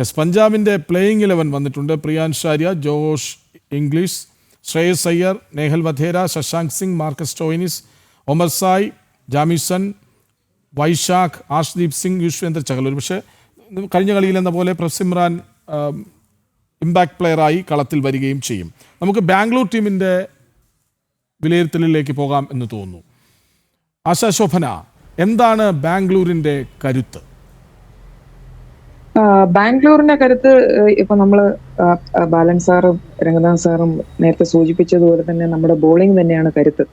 Yes പഞ്ചാബിന്റെ playing eleven വന്നിട്ടുണ്ട്. Priyansh Arya Josh Inglis Shreyas Iyer Nehal Wadhera Shashank Singh Marcus Stoinis Omarzai Jamieson Vyshak Arshdeep Singh Yuzvendra Chahal ഒരു പക്ഷേ കഴിഞ്ഞ കളിയിൽ എന്ന പോലെ പ്രസിമ്രാൻ impact പ്ലെയറായി കളത്തിൽ വരികയും ചെയ്യും. നമുക്ക് ബാംഗ്ലൂർ ടീമിന്റെ വിലയിരുത്തലിലേക്ക് പോകാം എന്ന് തോന്നുന്നു. ആശാശോഭന എന്താണ് ബാംഗ്ലൂരിന്റെ കരുത്ത്? ബാംഗ്ലൂരിന്റെ കരുത്ത് ഇപ്പൊ നമ്മൾ ബാലൻ സാറും രംഗനാഥ് സാറും നേരത്തെ സൂചിപ്പിച്ചതുപോലെ തന്നെ നമ്മുടെ ബോളിംഗ് തന്നെയാണ് കരുത്ത്.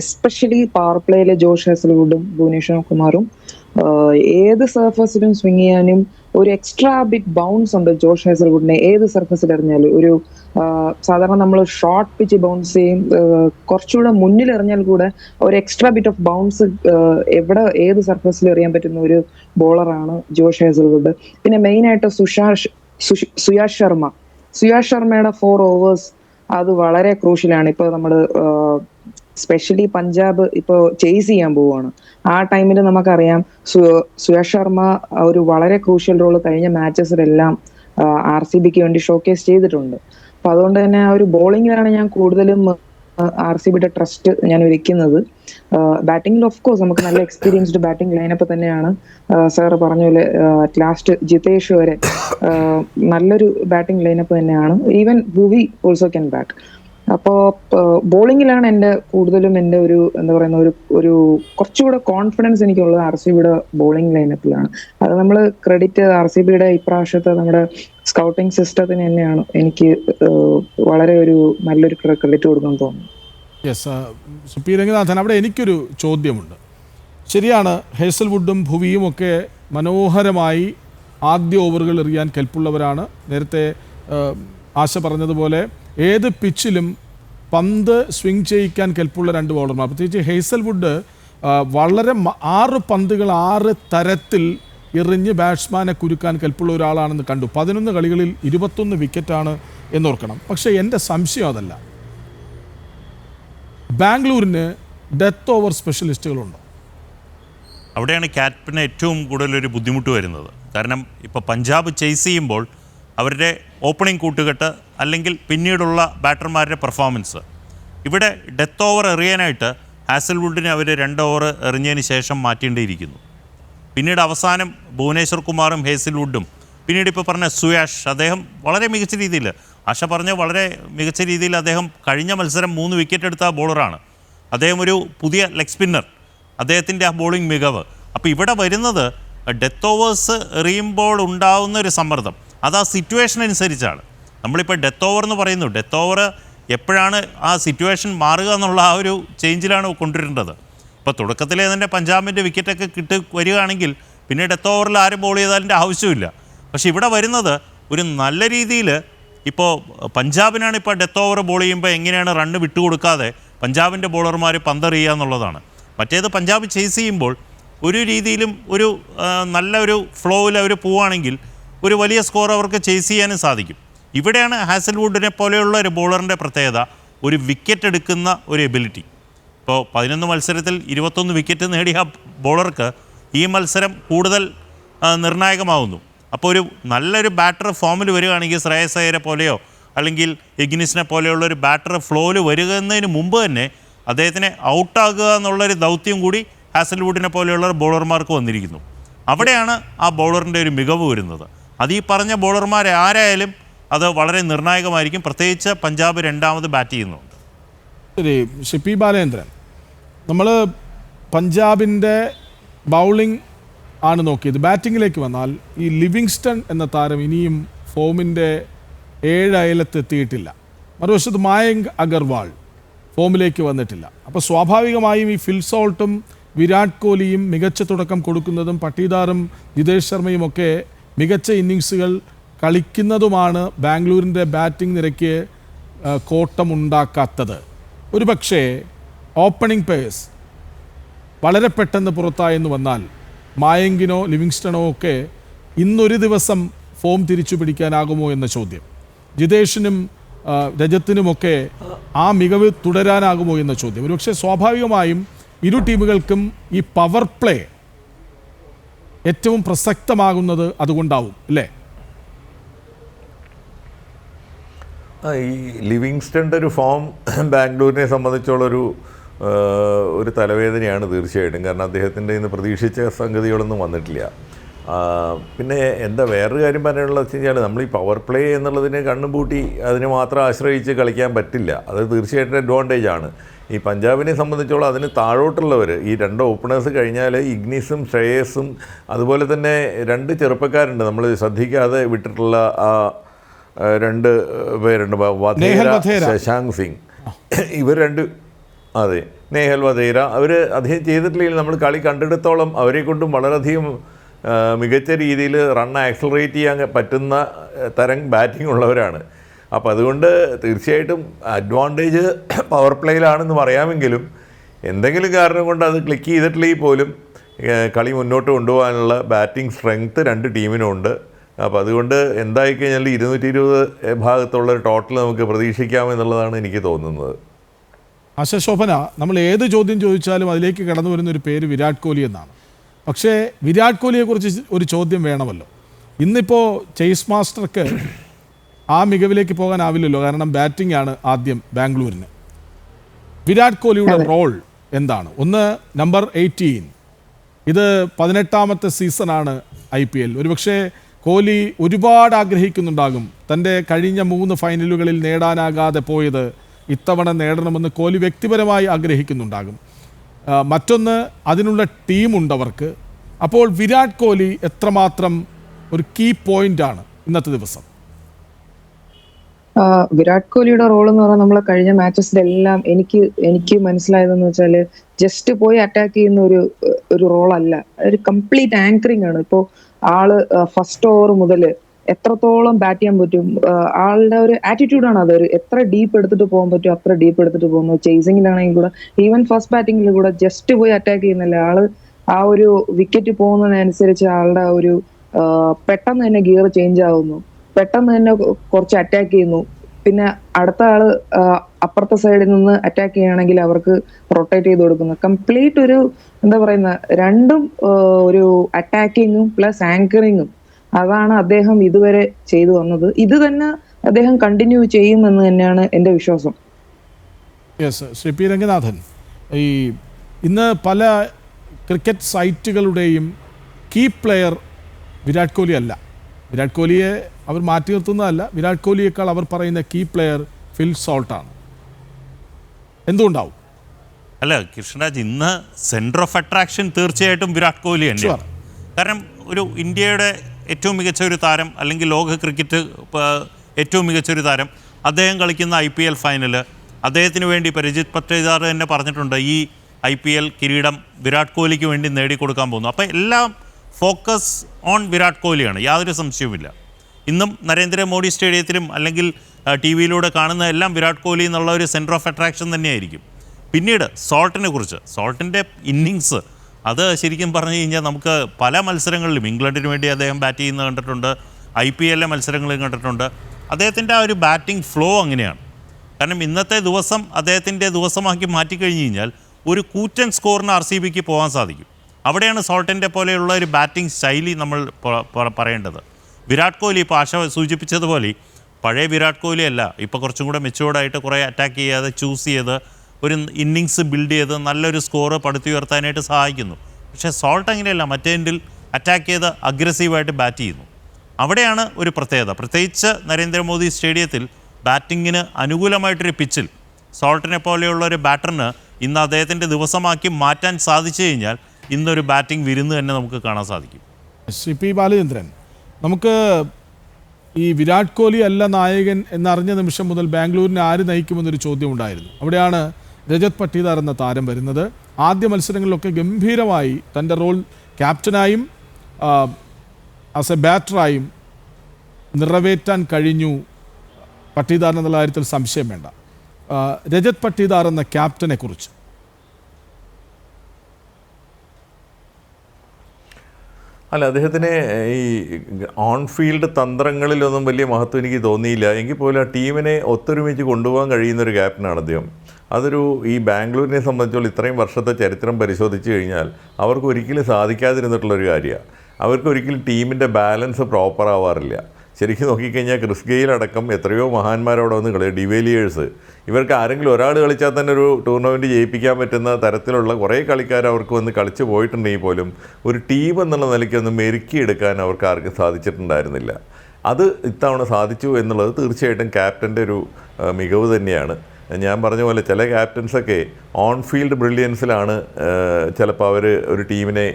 എസ്പെഷ്യലി പവർ പ്ലേയിലെ ജോഷ് ഹെസൽവുഡും ഭുവനേശ്വർ കുമാറും ഏത് സർഫസിലും സ്വിങ് ചെയ്യാനും ഒരു എക്സ്ട്രാ ബിഗ് ബൗൺസ് ഉണ്ട് ജോഷ് ഹേസൽവുഡിനെ. ഏത് സർഫസിൽ എറിഞ്ഞാലും ഒരു സാധാരണ നമ്മൾ ഷോർട്ട് പിച്ച് ബൗൺസ് ചെയ്യും കുറച്ചുകൂടെ മുന്നിൽ എറിഞ്ഞാൽ കൂടെ ഒരു എക്സ്ട്രാ ബിറ്റ് ഓഫ് ബൗൺസ് എവിടെ ഏത് സർഫസിൽ എറിയാൻ പറ്റുന്ന ഒരു ബോളറാണ് ജോഷ് ഹേസൽവുഡ്. പിന്നെ മെയിൻ ആയിട്ട് സുഷാഷ് സുയാഷ് ശർമ്മ. സുയാഷ് ശർമ്മയുടെ ഫോർ ഓവേഴ്സ് അത് വളരെ ക്രൂഷ്യലാണ് ഇപ്പൊ നമ്മൾ സ്പെഷ്യലി പഞ്ചാബ് ഇപ്പൊ ചേസ് ചെയ്യാൻ പോവുകയാണ് ആ ടൈമിൽ നമുക്കറിയാം സുരേഷ് ശർമ്മ ഒരു വളരെ ക്രൂഷ്യൽ റോൾ കഴിഞ്ഞ മാച്ചസിലെല്ലാം ആർ സി ബിക്ക് വേണ്ടി ഷോക്കേസ് ചെയ്തിട്ടുണ്ട്. അപ്പൊ അതുകൊണ്ട് തന്നെ ആ ഒരു ബോളിങ്ങിലാണ് ഞാൻ കൂടുതലും ആർ സി ബിയുടെ ട്രസ്റ്റ് ഞാൻ ഒരുക്കുന്നത്. ബാറ്റിംഗിൽ ഓഫ് കോഴ്സ് നമുക്ക് നല്ല എക്സ്പീരിയൻസ്ഡ് ബാറ്റിംഗ് ലൈനപ്പ് തന്നെയാണ്. സാർ പറഞ്ഞ പോലെ ലാസ്റ്റ് ജിതേഷ് വരെ നല്ലൊരു ബാറ്റിംഗ് ലൈനപ്പ് തന്നെയാണ്. Even Bhuvi also can bat അപ്പോ ബോളിങ്ങിലാണ് എന്റെ കൂടുതലും എന്റെ ഒരു എന്താ പറയുന്ന ഒരു ഒരു കുറച്ചുകൂടെ കോൺഫിഡൻസ് എനിക്കുള്ളത് ആർ സി ബിയുടെ ബോളിംഗ് ലൈനപ്പിലാണ് അത് നമ്മൾ ക്രെഡിറ്റ് ആർ സി ബിയുടെ ഇപ്രാവശ്യത്തെ നമ്മുടെ സ്കൗട്ടിംഗ് സിസ്റ്റത്തിന് തന്നെയാണ് എനിക്ക് വളരെ ഒരു നല്ലൊരു ക്രെഡിറ്റ് കൊടുക്കാൻ തോന്നുന്നു. യെസ് അവിടെ എനിക്കൊരു ചോദ്യമുണ്ട്. ശരിയാണ് ഹേസൽവുഡും ഭുവിയും ഒക്കെ മനോഹരമായി ആദ്യ ഓവറുകൾ എറിയാൻ കെൽപ്പുള്ളവരാണ്. നേരത്തെ ആശ പറഞ്ഞതുപോലെ ഏത് പിച്ചിലും പന്ത് സ്വിങ് ചെയ്യിക്കാൻ കെൽപ്പുള്ള രണ്ട് ബോളർമാർ പ്രത്യേകിച്ച് ഹേസൽവുഡ് വളരെ ആറ് പന്തുകൾ ആറ് തരത്തിൽ എറിഞ്ഞ് ബാറ്റ്സ്മാനെ കുരുക്കാൻ കെൽപ്പുള്ള ഒരാളാണെന്ന് കണ്ടു. പതിനൊന്ന് കളികളിൽ ഇരുപത്തൊന്ന് വിക്കറ്റാണ് എന്നോർക്കണം. പക്ഷേ എന്റെ സംശയം അതല്ല. ബാംഗ്ലൂരിന് ഡെത്ത് ഓവർ സ്പെഷ്യലിസ്റ്റുകളുണ്ടോ അവിടെയാണ് ക്യാപ്റ്റന് ഏറ്റവും കൂടുതൽ ഒരു ബുദ്ധിമുട്ട് വരുന്നത്. കാരണം ഇപ്പോൾ പഞ്ചാബ് ചേസ് ചെയ്യുമ്പോൾ അവരുടെ ഓപ്പണിംഗ് കൂട്ടുകെട്ട് അല്ലെങ്കിൽ പിന്നീടുള്ള ബാറ്റർമാരുടെ പെർഫോമൻസ് ഇവിടെ ഡെത്ത് ഓവർ എറിയാനായിട്ട് ഹാസൽവുഡിനെ അവർ രണ്ട് ഓവർ എറിഞ്ഞതിന് ശേഷം മാറ്റേണ്ടിയിരിക്കുന്നു. പിന്നീട് അവസാനം ഭുവനേശ്വർ കുമാറും ഹേസിൽവുഡും പിന്നീട് ഇപ്പോൾ പറഞ്ഞ സുയാഷ് അദ്ദേഹം വളരെ മികച്ച രീതിയിൽ ആശ പറഞ്ഞ വളരെ മികച്ച രീതിയിൽ അദ്ദേഹം കഴിഞ്ഞ മത്സരം മൂന്ന് വിക്കറ്റ് എടുത്ത ബോളറാണ് അദ്ദേഹം ഒരു പുതിയ ലെഗ് സ്പിന്നർ അദ്ദേഹത്തിന്റെ ആ ബോളിംഗ് മികവ്. അപ്പോൾ ഇവിടെ വരുന്നത് ഡെത്ത് ഓവേഴ്സ് എറിയുമ്പോൾ ഉണ്ടാവുന്ന ഒരു സമ്മർദ്ദം. അത് ആ സിറ്റുവേഷൻ അനുസരിച്ചാണ്. നമ്മളിപ്പോൾ ഡെത്ത് ഓവർ എന്ന് പറയുന്നു. ഡെത്ത് ഓവർ എപ്പോഴാണ് ആ സിറ്റുവേഷൻ മാറുക എന്നുള്ള ആ ഒരു ചേഞ്ചിലാണ് കൊണ്ടുവരേണ്ടത്. ഇപ്പോൾ തുടക്കത്തിലെ തന്നെ പഞ്ചാബിന്റെ വിക്കറ്റൊക്കെ കിട്ടി വരികയാണെങ്കിൽ പിന്നെ ഡെത്ത് ഓവറിൽ ആരും ബോൾ ചെയ്താലിന്റെ ആവശ്യമില്ല. പക്ഷേ ഇവിടെ വരുന്നത് ഒരു നല്ല രീതിയിൽ ഇപ്പോൾ പഞ്ചാബിനാണ് ഇപ്പോൾ ഡെത്ത് ഓവർ ബോൾ ചെയ്യുമ്പോൾ എങ്ങനെയാണ് റണ്ണ് വിട്ടുകൊടുക്കാതെ പഞ്ചാബിന്റെ ബോളർമാർ പന്തെറിയുക എന്നുള്ളതാണ്. മറ്റേത് പഞ്ചാബ് ചേസ് ചെയ്യുമ്പോൾ ഒരു രീതിയിലും ഒരു നല്ലൊരു ഫ്ലോയിൽ അവർ പോവുകയാണെങ്കിൽ ഒരു വലിയ സ്കോർ അവർക്ക് ചേസ് ചെയ്യാനും സാധിക്കും. ഇവിടെയാണ് ഹാസൽവുഡിനെ പോലെയുള്ള ഒരു ബോളറിന്റെ പ്രത്യേകത ഒരു വിക്കറ്റ് എടുക്കുന്ന ഒരു എബിലിറ്റി ഇപ്പോൾ പതിനൊന്ന് മത്സരത്തിൽ ഇരുപത്തൊന്ന് വിക്കറ്റ് നേടിയ ബോളർക്ക് ഈ മത്സരം കൂടുതൽ നിർണായകമാവുന്നു. അപ്പോൾ ഒരു നല്ലൊരു ബാറ്റർ ഫോമിൽ വരികയാണെങ്കിൽ ശ്രേയസ് അയ്യരെ പോലെയോ അല്ലെങ്കിൽ എഗ്നിസിനെ പോലെയുള്ള ഒരു ബാറ്റർ ഫ്ലോയിൽ വരികയെന്നതിന് മുമ്പ് തന്നെ അദ്ദേഹത്തിനെ ഔട്ടാകുക എന്നുള്ളൊരു ദൗത്യം കൂടി ഹാസൽവുഡിനെ പോലെയുള്ള ബോളർമാർക്ക് വന്നിരിക്കുന്നു. അവിടെയാണ് ആ ബോളറിന്റെ ഒരു മികവ് വരുന്നത്. അത് ഈ പറഞ്ഞ ബോളർമാരെ ആരായാലും അത് വളരെ നിർണായകമായിരിക്കും. പ്രത്യേകിച്ച് പഞ്ചാബ് രണ്ടാമത് ബാറ്റ് ചെയ്യുന്നുണ്ട് ശരി ഷിപ്പി ബാലേന്ദ്രൻ. നമ്മൾ പഞ്ചാബിന്റെ ബൗളിംഗ് ആണ് നോക്കിയത്. ബാറ്റിങ്ങിലേക്ക് വന്നാൽ ഈ ലിവിങ്സ്റ്റൺ എന്ന താരം ഇനിയും ഫോമിന്റെ ഏഴ് അയലത്തെത്തിയിട്ടില്ല മറുവശത്ത് മായങ്ക് അഗർവാൾ ഫോമിലേക്ക് വന്നിട്ടില്ല. അപ്പോൾ സ്വാഭാവികമായും ഈ ഫിൽസോൾട്ടും വിരാട് കോഹ്ലിയും മികച്ച തുടക്കം കൊടുക്കുന്നതും പട്ടീദാറും ജിതേഷ് ശർമ്മയും ഒക്കെ മികച്ച ഇന്നിങ്സുകൾ കളിക്കുന്നതുമാണ് ബാംഗ്ലൂരിന്റെ ബാറ്റിംഗ് നിരയ്ക്ക് കോട്ടമുണ്ടാക്കാത്തത്. ഒരു പക്ഷേ ഓപ്പണിംഗ് പേഴ്സ് വളരെ പെട്ടെന്ന് പുറത്തായെന്ന് വന്നാൽ മായങ്കിനോ ലിവിങ്സ്റ്റണോ ഒക്കെ ഇന്നൊരു ദിവസം ഫോം തിരിച്ചു പിടിക്കാനാകുമോ എന്ന ചോദ്യം. ജിതേഷിനും രജത്തിനുമൊക്കെ ആ മികവ് തുടരാനാകുമോ എന്ന ചോദ്യം. ഒരുപക്ഷെ സ്വാഭാവികമായും ഇരു ടീമുകൾക്കും ഈ പവർ പ്ലേ ഏറ്റവും പ്രസക്തമാകുന്നത് അതുകൊണ്ടാവും അല്ലേ ആ, ഈ ലിവിങ്സ്റ്റന്റെ ഒരു ഫോം ബാംഗ്ലൂരിനെ സംബന്ധിച്ചുള്ളൊരു ഒരു തലവേദനയാണ് തീർച്ചയായിട്ടും. കാരണം അദ്ദേഹത്തിന്റെ ഇന്ന് പ്രതീക്ഷിച്ച സംഗതികളൊന്നും വന്നിട്ടില്ല. പിന്നെ എന്താ വേറൊരു കാര്യം പറയാനുള്ളത് വെച്ച് കഴിഞ്ഞാൽ നമ്മൾ ഈ പവർ പ്ലേ എന്നുള്ളതിനെ കണ്ണും പൂട്ടി അതിനെ മാത്രം ആശ്രയിച്ച് കളിക്കാൻ പറ്റില്ല. അത് തീർച്ചയായിട്ടും അഡ്വാന്റേജ് ആണ്. ഈ പഞ്ചാബിനെ സംബന്ധിച്ചോളം അതിന് താഴോട്ടുള്ളവർ ഈ രണ്ട് ഓപ്പണേഴ്സ് കഴിഞ്ഞാൽ ഇഗ്നിസും ശ്രേയസും അതുപോലെ തന്നെ രണ്ട് ചെറുപ്പക്കാരുണ്ട് നമ്മൾ ശ്രദ്ധിക്കാതെ വിട്ടിട്ടുള്ള ആ, രണ്ട് പേരുണ്ട്. ശശാങ്ക് സിംഗ്. ഇവർ രണ്ട് അതെ നേഹൽ വധേര. അവർ അധികം ചെയ്തിട്ടില്ലെങ്കിൽ നമ്മൾ കളി കണ്ടെടുത്തോളം അവരെ കൊണ്ടും വളരെയധികം മികച്ച രീതിയിൽ റൺ ആക്സലറേറ്റ് ചെയ്യാൻ പറ്റുന്ന തരം ബാറ്റിംഗ് ഉള്ളവരാണ്. അപ്പോൾ അതുകൊണ്ട് തീർച്ചയായിട്ടും അഡ്വാന്റേജ് പവർ പ്ലേയിലാണെന്ന് പറയാമെങ്കിലും എന്തെങ്കിലും കാരണം കൊണ്ട് അത് ക്ലിക്ക് ചെയ്തിട്ടില്ലെങ്കിൽ പോലും കളി മുന്നോട്ട് കൊണ്ടുപോകാനുള്ള ബാറ്റിംഗ് സ്ട്രെങ്ത്ത് രണ്ട് ടീമിനുണ്ട് അപ്പോൾ അതുകൊണ്ട് എന്തായി കഴിഞ്ഞാൽ ഇരുന്നൂറ്റി ഇരുപത് ഭാഗത്തുള്ള ഒരു ടോട്ടൽ നമുക്ക് പ്രതീക്ഷിക്കാമെന്നുള്ളതാണ് എനിക്ക് തോന്നുന്നത്. അശശോഭന നമ്മൾ ഏത് ചോദ്യം ചോദിച്ചാലും അതിലേക്ക് കടന്നു വരുന്ന ഒരു പേര് വിരാട് കോഹ്ലി എന്നാണ്. പക്ഷേ വിരാട് കോഹ്ലിയെക്കുറിച്ച് ഒരു ചോദ്യം വേണമല്ലോ. ഇന്നിപ്പോൾ ചേസ് മാസ്റ്റർക്ക് ആ മികവിലേക്ക് പോകാനാവില്ലല്ലോ. കാരണം ബാറ്റിംഗ് ആണ് ആദ്യം ബാംഗ്ലൂരിന്. വിരാട് കോഹ്ലിയുടെ റോൾ എന്താണ്? ഒന്ന് നമ്പർ എയ്റ്റീൻ ഇത് പതിനെട്ടാമത്തെ സീസണാണ് ഐ പി എൽ ഒരുപക്ഷെ കോഹ്ലി ഒരുപാട് ആഗ്രഹിക്കുന്നുണ്ടാകും. തന്റെ കഴിഞ്ഞ മൂന്ന് ഫൈനലുകളിൽ നേടാനാകാതെ പോയത് ഇത്തവണ നേടണമെന്ന് കോഹ്ലി വ്യക്തിപരമായി ആഗ്രഹിക്കുന്നുണ്ടാകും. മറ്റൊന്ന് അതിനുള്ള ടീമുണ്ട് അവർക്ക് അപ്പോൾ വിരാട് കോഹ്ലി എത്രമാത്രം ഒരു കീ പോയിന്റാണ് ഇന്നത്തെ ദിവസം? വിരാട് കോഹ്ലിയുടെ റോൾ എന്ന് പറഞ്ഞാൽ നമ്മളെ കഴിഞ്ഞ മാച്ചസിലെല്ലാം എനിക്ക് എനിക്ക് മനസ്സിലായതെന്ന് വെച്ചാൽ ജസ്റ്റ് പോയി അറ്റാക്ക് ചെയ്യുന്ന ഒരു ഒരു റോൾ അല്ല. ഒരു കംപ്ലീറ്റ് ആങ്കറിംഗ് ആണ്. ഇപ്പോ ആൾ ഫസ്റ്റ് ഓവർ മുതൽ എത്രത്തോളം ബാറ്റ് ചെയ്യാൻ പറ്റും ആളുടെ ഒരു ആറ്റിറ്റ്യൂഡാണ് അത്. ഒരു എത്ര ഡീപ്പ് എടുത്തിട്ട് പോകാൻ പറ്റും അത്ര ഡീപ്പ് എടുത്തിട്ട് പോകുന്നു ചേസിങ്ങിലാണെങ്കിൽ കൂടെ ഈവൻ ഫസ്റ്റ് ബാറ്റിംഗിൽ കൂടെ ജസ്റ്റ് പോയി അറ്റാക്ക് ചെയ്യുന്നില്ല ആൾ ആ ഒരു വിക്കറ്റ് പോകുന്നതിനനുസരിച്ച് ആളുടെ ഒരു പെട്ടെന്ന് തന്നെ ഗിയർ ചേഞ്ച് ആവുന്നു. പെട്ടെന്ന് തന്നെ കുറച്ച് അറ്റാക്ക് ചെയ്യുന്നു. പിന്നെ അടുത്ത ആൾ അപ്പുറത്തെ സൈഡിൽ നിന്ന് അറ്റാക്ക് ചെയ്യുകയാണെങ്കിൽ അവർക്ക് റൊട്ടേറ്റ് ചെയ്ത് കൊടുക്കുന്നു. കംപ്ലീറ്റ് ഒരു എന്താ പറയുന്ന രണ്ടും ഒരു അറ്റാക്കിങ്ങും പ്ലസ് ആങ്കറിങ്ങും അതാണ് അദ്ദേഹം ഇതുവരെ ചെയ്തു വന്നത്. ഇത് തന്നെ അദ്ദേഹം കണ്ടിന്യൂ ചെയ്യുമെന്ന് തന്നെയാണ് എന്റെ വിശ്വാസം. യെസ് ശ്രീ പി രംഗനാഥൻ ഈ ഇന്ന് പല ക്രിക്കറ്റ് സൈറ്റുകളുടെയും കീ പ്ലെയർ വിരാട് കോഹ്ലി അല്ല. വിരാട് കോഹ്ലിയെ അവർ മാറ്റി നിർത്തുന്നതല്ല. വിരാട് കോഹ്ലിയേക്കാൾ അവർ പറയുന്ന കീ പ്ലെയർ ഫിൽ സോൾട്ടാണ് എന്തുകൊണ്ടാവും അല്ല കൃഷ്ണരാജ് ഇന്ന് സെന്റർ ഓഫ് അട്രാക്ഷൻ തീർച്ചയായിട്ടും വിരാട് കോഹ്ലി തന്നെയാണ്. കാരണം ഒരു ഇന്ത്യയുടെ ഏറ്റവും മികച്ച ഒരു താരം അല്ലെങ്കിൽ ലോക ക്രിക്കറ്റ് ഏറ്റവും മികച്ച ഒരു താരം അദ്ദേഹം കളിക്കുന്ന ഐ പി എൽ ഫൈനൽ അദ്ദേഹത്തിന് വേണ്ടി പരിജിത് പട്ടേദാർ തന്നെ പറഞ്ഞിട്ടുണ്ട് ഈ ഐ പി എൽ കിരീടം വിരാട് കോഹ്ലിക്ക് വേണ്ടി നേടിക്കൊടുക്കാൻ പോകുന്നു. അപ്പോൾ എല്ലാം ഫോക്കസ് ഓൺ വിരാട് കോഹ്ലിയാണ് യാതൊരു സംശയവുമില്ല. ഇന്നും നരേന്ദ്രമോദി സ്റ്റേഡിയത്തിലും അല്ലെങ്കിൽ ടി വിയിലൂടെ കാണുന്ന എല്ലാം വിരാട് കോഹ്ലി എന്നുള്ള ഒരു സെന്റർ ഓഫ് അട്രാക്ഷൻ തന്നെയായിരിക്കും. പിന്നീട് സോൾട്ടിനെ കുറിച്ച്. സോൾട്ടിന്റെ ഇന്നിങ്സ് അത് ശരിക്കും പറഞ്ഞു കഴിഞ്ഞാൽ നമുക്ക് പല മത്സരങ്ങളിലും ഇംഗ്ലണ്ടിന് വേണ്ടി അദ്ദേഹം ബാറ്റ് ചെയ്യുന്നത് കണ്ടിട്ടുണ്ട് ഐ പി എല്ലിലെ മത്സരങ്ങളും കണ്ടിട്ടുണ്ട്. അദ്ദേഹത്തിന്റെ ആ ഒരു ബാറ്റിംഗ് ഫ്ലോ അങ്ങനെയാണ്. കാരണം ഇന്നത്തെ ദിവസം അദ്ദേഹത്തിന്റെ ദിവസമാക്കി മാറ്റിക്കഴിഞ്ഞ് കഴിഞ്ഞാൽ ഒരു കൂറ്റൻ സ്കോറിന് ആർ സി ബിക്ക് പോകാൻ സാധിക്കും. അവിടെയാണ് സോൾട്ടിന്റെ പോലെയുള്ള ഒരു ബാറ്റിംഗ് ശൈലി നമ്മൾ പറയേണ്ടത്. വിരാട് കോഹ്ലി ഇപ്പോൾ ആശ സൂചിപ്പിച്ചതുപോലെ പഴയ വിരാട് കോഹ്ലി അല്ല. ഇപ്പോൾ കുറച്ചും കൂടെ മെച്ചുവേർഡായിട്ട് കുറേ അറ്റാക്ക് ചെയ്യാതെ ചൂസ് ചെയ്ത് ഒരു ഇന്നിങ്സ് ബിൽഡ് ചെയ്ത് നല്ലൊരു സ്കോർ പടുത്തുയർത്താനായിട്ട് സഹായിക്കുന്നു. പക്ഷേ സോൾട്ട് അങ്ങനെയല്ല മറ്റേ എൻഡിൽ അറ്റാക്ക് ചെയ്ത് അഗ്രസീവായിട്ട് ബാറ്റ് ചെയ്യുന്നു. അവിടെയാണ് ഒരു പ്രത്യേകത. പ്രത്യേകിച്ച് നരേന്ദ്രമോദി സ്റ്റേഡിയത്തിൽ ബാറ്റിങ്ങിന് അനുകൂലമായിട്ടൊരു പിച്ചിൽ സോൾട്ടിനെ പോലെയുള്ള ഒരു ബാറ്ററിന് ഇന്ന് അദ്ദേഹത്തിന്റെ ദിവസമാക്കി മാറ്റാൻ സാധിച്ചു കഴിഞ്ഞാൽ ഇന്നൊരു ബാറ്റിംഗ് വിരുന്ന് തന്നെ നമുക്ക് കാണാൻ സാധിക്കും. ശ്രീ പി ബാലചന്ദ്രൻ. നമുക്ക് ഈ വിരാട് കോഹ്ലി അല്ല നായകൻ എന്നറിഞ്ഞ നിമിഷം മുതൽ ബാംഗ്ലൂരിനെ ആര് നയിക്കുമെന്നൊരു ചോദ്യം ഉണ്ടായിരുന്നു അവിടെയാണ് രജത് പട്ടീദാർ എന്ന താരം വരുന്നത്. ആദ്യ മത്സരങ്ങളിലൊക്കെ ഗംഭീരമായി തന്റെ റോൾ ക്യാപ്റ്റനായും ആസ് എ ബാറ്ററായും നിറവേറ്റാൻ കഴിഞ്ഞു. പട്ടീദാർ എന്നുള്ള കാര്യത്തിൽ സംശയം വേണ്ട. രജത് പട്ടീദാർ എന്ന ക്യാപ്റ്റനെ അല്ല അദ്ദേഹത്തിന് ഈ ഓൺ ഫീൽഡ് തന്ത്രങ്ങളിലൊന്നും വലിയ മഹത്വം എനിക്ക് തോന്നിയില്ല. എങ്കിൽ പോലും ആ ടീമിനെ ഒത്തൊരുമിച്ച് കൊണ്ടുപോകാൻ കഴിയുന്ന ഒരു ക്യാപ്റ്റനാണ് അദ്ദേഹം. അതൊരു ഈ ബാംഗ്ലൂരിനെ സംബന്ധിച്ചുള്ള ഇത്രയും വർഷത്തെ ചരിത്രം പരിശോധിച്ച് കഴിഞ്ഞാൽ അവർക്ക് ഒരിക്കലും സാധിക്കാതിരുന്നിട്ടുള്ളൊരു കാര്യമാണ്. അവർക്ക് ഒരിക്കലും ടീമിന്റെ ബാലൻസ് പ്രോപ്പർ ആവാറില്ല. ശരിക്കും നോക്കിക്കഴിഞ്ഞാൽ ക്രിസ് ഗെയിൽ അടക്കം എത്രയോ മഹാന്മാരവിടെ വന്ന് കളി ഡിവേലിയേഴ്സ്. ഇവർക്ക് ആരെങ്കിലും ഒരാൾ കളിച്ചാൽ തന്നെ ഒരു ടൂർണമെന്റ് ജയിപ്പിക്കാൻ പറ്റുന്ന തരത്തിലുള്ള കുറേ കളിക്കാർ അവർക്ക് വന്ന് കളിച്ച് പോയിട്ടുണ്ടെങ്കിൽ പോലും ഒരു ടീം എന്നുള്ള നിലയ്ക്ക് ഒന്ന് മെരുക്കിയെടുക്കാൻ അവർക്ക് ആർക്കും സാധിച്ചിട്ടുണ്ടായിരുന്നില്ല. അത് ഇത്തവണ സാധിച്ചു എന്നുള്ളത് തീർച്ചയായിട്ടും ക്യാപ്റ്റന്റെ ഒരു മികവ് തന്നെയാണ്. ഞാൻ പറഞ്ഞ പോലെ ചില ക്യാപ്റ്റൻസൊക്കെ ഓൺ ഫീൽഡ് ബ്രില്യൻസിലാണ് ചിലപ്പോൾ അവർ ഒരു ടീമിനെ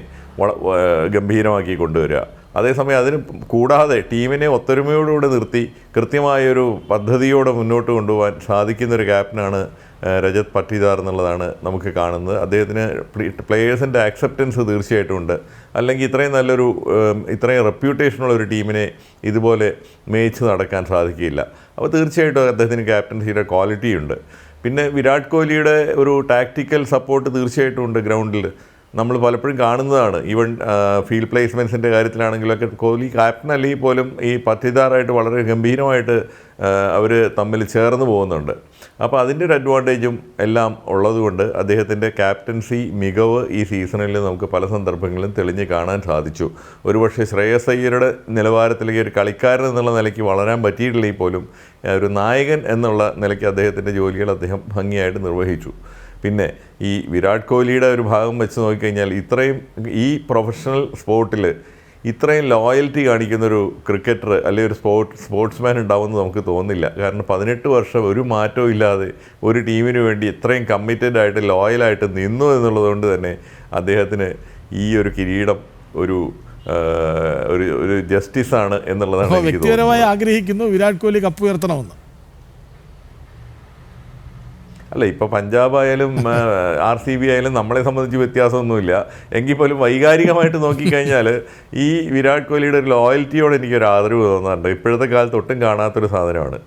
ഗംഭീരമാക്കി കൊണ്ടുവരിക. അതേസമയം അതിന് കൂടാതെ ടീമിനെ ഒത്തൊരുമയോടുകൂടെ നിർത്തി കൃത്യമായൊരു പദ്ധതിയോടെ മുന്നോട്ട് കൊണ്ടുപോകാൻ സാധിക്കുന്നൊരു ക്യാപ്റ്റനാണ് രജത് പട്ടിദാർ എന്നുള്ളതാണ് നമുക്ക് കാണുന്നത്. അദ്ദേഹത്തിന് പ്ലേയേഴ്സിന്റെ ആക്സെപ്റ്റൻസ് തീർച്ചയായിട്ടും ഉണ്ട്. അല്ലെങ്കിൽ ഇത്രയും നല്ലൊരു ഇത്രയും റെപ്യൂട്ടേഷനുള്ള ഒരു ടീമിനെ ഇതുപോലെ മേയിച്ച് നടക്കാൻ സാധിക്കില്ല അപ്പോൾ തീർച്ചയായിട്ടും അദ്ദേഹത്തിന് ക്യാപ്റ്റൻസിയുടെ ക്വാളിറ്റിയുണ്ട്. പിന്നെ വിരാട് കോഹ്ലിയുടെ ഒരു ടാക്റ്റിക്കൽ സപ്പോർട്ട് തീർച്ചയായിട്ടും ഉണ്ട് ഗ്രൗണ്ടിൽ. നമ്മൾ പലപ്പോഴും കാണുന്നതാണ്. ഈവൻ ഫീൽഡ് പ്ലേസ്മെന്റ്സിന്റെ കാര്യത്തിലാണെങ്കിലൊക്കെ കോഹ്ലി ക്യാപ്റ്റൻ അല്ലെങ്കിൽ പോലും ഈ പത്തിദാറായിട്ട് വളരെ ഗംഭീരമായിട്ട് അവർ തമ്മിൽ ചേർന്ന് പോകുന്നുണ്ട്. അപ്പോൾ അതിന്റെ ഒരു അഡ്വാന്റേജും എല്ലാം ഉള്ളതുകൊണ്ട് അദ്ദേഹത്തിന്റെ ക്യാപ്റ്റൻസി മികവ് ഈ സീസണിൽ നമുക്ക് പല സന്ദർഭങ്ങളിലും തെളിഞ്ഞ് കാണാൻ സാധിച്ചു. ഒരുപക്ഷെ ശ്രേയസ് അയ്യരുടെ നിലവാരത്തിലേക്ക് ഒരു കളിക്കാരൻ എന്നുള്ള നിലയ്ക്ക് വളരാൻ പറ്റിയിട്ടില്ലെങ്കിൽ പോലും ഒരു നായകൻ എന്നുള്ള നിലയ്ക്ക് അദ്ദേഹത്തിന്റെ ജോലികൾ അദ്ദേഹം ഭംഗിയായിട്ട് നിർവഹിച്ചു. പിന്നെ ഈ വിരാട് കോഹ്ലിയുടെ ഒരു ഭാഗം വെച്ച് നോക്കിക്കഴിഞ്ഞാൽ ഇത്രയും ഈ പ്രൊഫഷണൽ സ്പോർട്ടിൽ ഇത്രയും ലോയൽറ്റി കാണിക്കുന്നൊരു ക്രിക്കറ്റർ അല്ലെങ്കിൽ ഒരു സ്പോർട്സ് സ്പോർട്സ്മാൻ ഉണ്ടാവുമെന്ന് നമുക്ക് തോന്നില്ല കാരണം പതിനെട്ട് വർഷം ഒരു മാറ്റവും ഇല്ലാതെ ഒരു ടീമിന് വേണ്ടി ഇത്രയും കമ്മിറ്റഡ് ആയിട്ട് ലോയലായിട്ട് നിന്നു എന്നുള്ളതുകൊണ്ട് തന്നെ അദ്ദേഹത്തിന് ഈ ഒരു കിരീടം ഒരു ഒരു ഒരു ജസ്റ്റിസാണ് എന്നുള്ളതാണ് വ്യക്തിപരമായി ആഗ്രഹിക്കുന്നു വിരാട് കോഹ്ലി കപ്പ് ഉയർത്തണമെന്ന്. അല്ല ഇപ്പോൾ പഞ്ചാബ് ആയാലും ആർ സി ബി ആയാലും നമ്മളെ സംബന്ധിച്ച് വ്യത്യാസമൊന്നുമില്ല. എങ്കിൽ പോലും വൈകാരികമായിട്ട് നോക്കിക്കഴിഞ്ഞാൽ ഈ വിരാട് കോഹ്ലിയുടെ ഒരു ലോയൽറ്റിയോട് എനിക്കൊരു ആദരവ് തോന്നാറുണ്ട്. ഇപ്പോഴത്തെ കാലത്ത് ഒട്ടും കാണാത്തൊരു സാധനമാണ്.